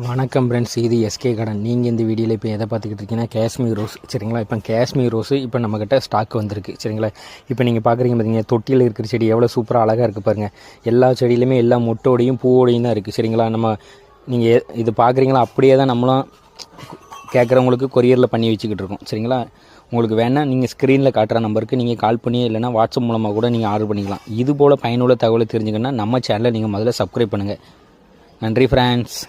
வணக்கம் ஃப்ரெண்ட்ஸ் இது எஸ்கே கடன். நீங்கள் இந்த வீடியோவில் இப்போ எதை பார்த்துக்கிட்டு இருக்கீங்கன்னா காஷ்மீர் ரோஸ் சரிங்களா? இப்போ காஷ்மீர் ரோஸ் இப்போ நம்மக்கிட்ட ஸ்டாக் வந்திருக்கு சரிங்களா? இப்போ நீங்கள் பார்க்குறீங்க பார்த்தீங்க தொட்டியில் இருக்கிற செடி எவ்வளோ சூப்பராக அழகாக இருக்குது பாருங்கள் எல்லா செடியிலுமே எல்லா மொட்டோடையும் பூவோடையும் தான் இருக்குது சரிங்களா? நம்ம நீங்கள் இது பார்க்குறீங்களா? அப்படியே தான் நம்மளும் கேட்குறவங்களுக்கு கொரியரில் பண்ணி வச்சுக்கிட்டு இருக்கோம் சரிங்களா? உங்களுக்கு வேணால் நீங்கள் ஸ்க்ரீனில் காட்டுற நம்பருக்கு நீங்கள் கால் பண்ணி இல்லைனா வாட்ஸ்அப் மூலமாக கூட நீங்கள் ஆர்டர் பண்ணிக்கலாம். இது போல் பயனுள்ள தகவலை தெரிஞ்சுக்கணுன்னா நம்ம சேனலை நீங்கள் முதல்ல சப்ஸ்கிரைப் பண்ணுங்கள் நன்றி ஃப்ரெண்ட்ஸ்